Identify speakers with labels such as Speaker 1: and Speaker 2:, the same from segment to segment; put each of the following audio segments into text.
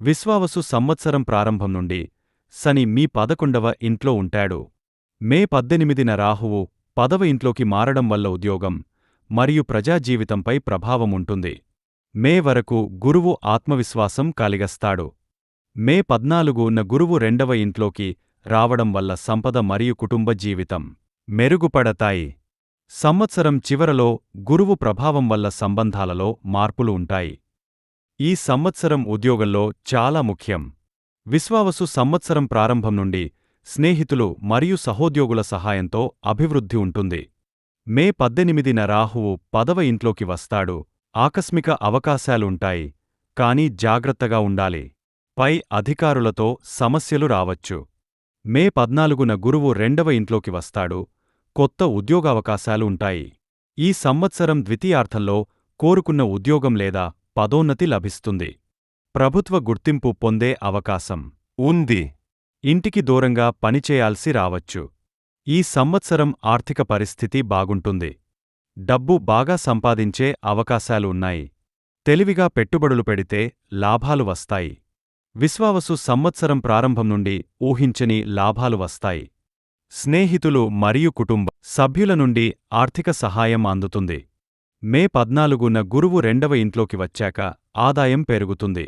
Speaker 1: విశ్వావసు సంవత్సరం ప్రారంభం నుండి శని మీ పదకొండవ ఇంట్లో ఉంటాడు. మే పద్దెనిమిదిన రాహువు పదవ ఇంట్లోకి మారడం వల్ల ఉద్యోగం మరియు ప్రజాజీవితంపై ప్రభావం ఉంటుంది. మే వరకు గురువు ఆత్మవిశ్వాసం కలిగస్తాడు. మే పద్నాలుగున గురువు రెండవ ఇంట్లోకి రావడం వల్ల సంపద మరియు కుటుంబ జీవితం మెరుగుపడతాయి. సంవత్సరం చివరలో గురువు ప్రభావం వల్ల సంబంధాలలో మార్పులు ఉంటాయి. ఈ సంవత్సరం ఉద్యోగంలో చాలా ముఖ్యం. విశ్వావసు సంవత్సరం ప్రారంభం నుండి స్నేహితులు మరియు సహోద్యోగుల సహాయంతో అభివృద్ధి ఉంటుంది. మే పద్దెనిమిదిన రాహువు పదవ ఇంట్లోకి వస్తాడు. ఆకస్మిక అవకాశాలుంటాయి కానీ జాగ్రత్తగా ఉండాలి. పై అధికారులతో సమస్యలు రావచ్చు. మే పద్నాలుగున గురువు రెండవ ఇంట్లోకి వస్తాడు. కొత్త ఉద్యోగావకాశాలు ఉంటాయి ఈ సంవత్సరం ద్వితీయార్థంలో కోరుకున్న ఉద్యోగం లేదా పదోన్నతి లభిస్తుంది. ప్రభుత్వ గుర్తింపు పొందే అవకాశం. ఉంది. ఇంటికి దూరంగా పనిచేయాల్సి రావచ్చు. ఈ సంవత్సరం ఆర్థిక పరిస్థితి బాగుంటుంది. డబ్బు బాగా సంపాదించే అవకాశాలు ఉన్నాయి తెలివిగా పెట్టుబడులు పెడితే లాభాలు వస్తాయి. విశ్వావసు సంవత్సరం ప్రారంభం నుండి ఊహించని లాభాలు వస్తాయి. స్నేహితులు మరియు కుటుంబ సభ్యుల నుండి ఆర్థిక సహాయం అందుతుంది. మే పద్నాలుగున గురువు రెండవ ఇంట్లోకి వచ్చాక ఆదాయం పెరుగుతుంది.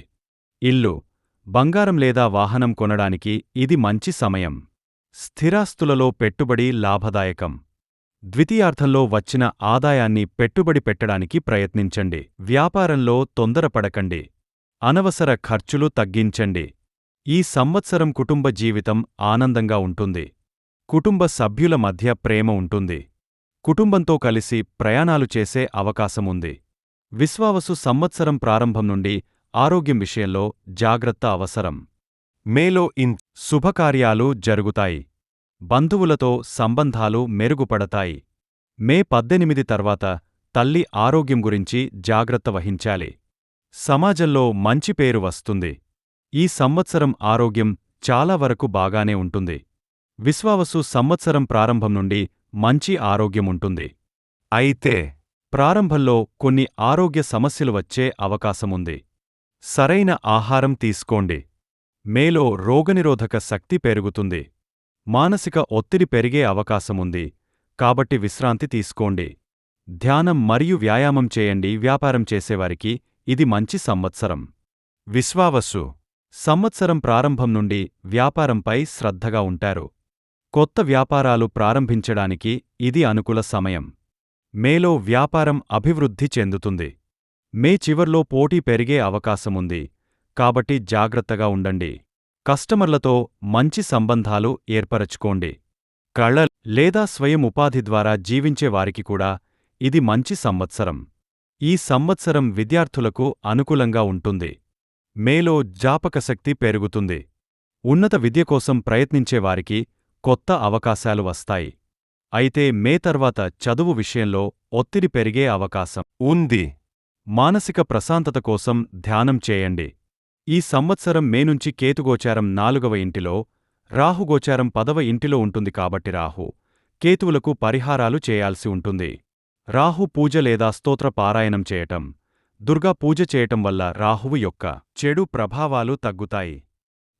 Speaker 1: ఇల్లు బంగారం లేదా వాహనం కొనడానికి ఇది మంచి సమయం. స్థిరాస్తులలో పెట్టుబడి లాభదాయకం. ద్వితీయార్థంలో వచ్చిన ఆదాయాన్ని పెట్టుబడి పెట్టడానికి ప్రయత్నించండి. వ్యాపారంలో తొందరపడకండి. అనవసర ఖర్చులు తగ్గించండి. ఈ సంవత్సరం కుటుంబ జీవితం ఆనందంగా ఉంటుంది. కుటుంబ సభ్యుల మధ్య ప్రేమ ఉంటుంది. కుటుంబంతో కలిసి ప్రయాణాలు చేసే అవకాశముంది. విశ్వావసు సంవత్సరం ప్రారంభం నుండి ఆరోగ్యం విషయంలో జాగ్రత్త అవసరం. మేలో ఇన్ శుభకార్యాలు జరుగుతాయి. బంధువులతో సంబంధాలు మెరుగుపడతాయి. మే పద్దెనిమిది తర్వాత తల్లి ఆరోగ్యం గురించి జాగ్రత్త వహించాలి. సమాజంలో మంచి పేరు వస్తుంది. ఈ సంవత్సరం ఆరోగ్యం చాలా వరకు బాగానే ఉంటుంది. విశ్వావసు సంవత్సరం ప్రారంభం నుండి మంచి ఆరోగ్యముంటుంది. అయితే ప్రారంభంలో కొన్ని ఆరోగ్య సమస్యలు వచ్చే అవకాశముంది. సరైన ఆహారం తీసుకోండి. మేలో రోగనిరోధక శక్తి పెరుగుతుంది. మానసిక ఒత్తిడి పెరిగే అవకాశముంది. కాబట్టి విశ్రాంతి తీసుకోండి. ధ్యానం మరియు వ్యాయామం చేయండి. వ్యాపారం చేసేవారికి ఇది మంచి సంవత్సరం. విశ్వావస్సు సంవత్సరం ప్రారంభం నుండి వ్యాపారంపై శ్రద్ధగా ఉంటారు. కొత్త వ్యాపారాలు ప్రారంభించడానికి ఇది అనుకూల సమయం. మేలో వ్యాపారం అభివృద్ధి చెందుతుంది. మే చివర్లో పోటీ పెరిగే అవకాశముంది. కాబట్టి జాగ్రత్తగా ఉండండి. కస్టమర్లతో మంచి సంబంధాలు ఏర్పరచుకోండి. కళ లేదా స్వయం ఉపాధి ద్వారా జీవించేవారికి కూడా ఇది మంచి సంవత్సరం. ఈ సంవత్సరం విద్యార్థులకు అనుకూలంగా ఉంటుంది. మేలో జాపకశక్తి పెరుగుతుంది. ఉన్నత విద్య కోసం ప్రయత్నించేవారికి కొత్త అవకాశాలు వస్తాయి. అయితే మే తర్వాత చదువు విషయంలో ఒత్తిడి పెరిగే అవకాశం ఉంది. మానసిక ప్రశాంతత కోసం ధ్యానం చేయండి. ఈ సంవత్సరం మే నుంచి కేతుగోచారం నాలుగవ ఇంటిలో రాహుగోచారం పదవ ఇంటిలో ఉంటుంది కాబట్టి రాహు కేతువులకు పరిహారాలు చేయాల్సి ఉంటుంది. రాహు పూజ లేదా స్తోత్ర పారాయణం చేయటం దుర్గా పూజ చేయటం వల్ల రాహువు యొక్క చెడు ప్రభావాలు తగ్గుతాయి.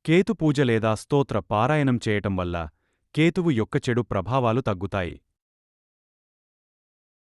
Speaker 1: కేతు పూజ లేదా స్తోత్ర పారాయణం చేయటం వల్ల కేతువు యొక్క చెడు ప్రభావాలు తగ్గుతాయి.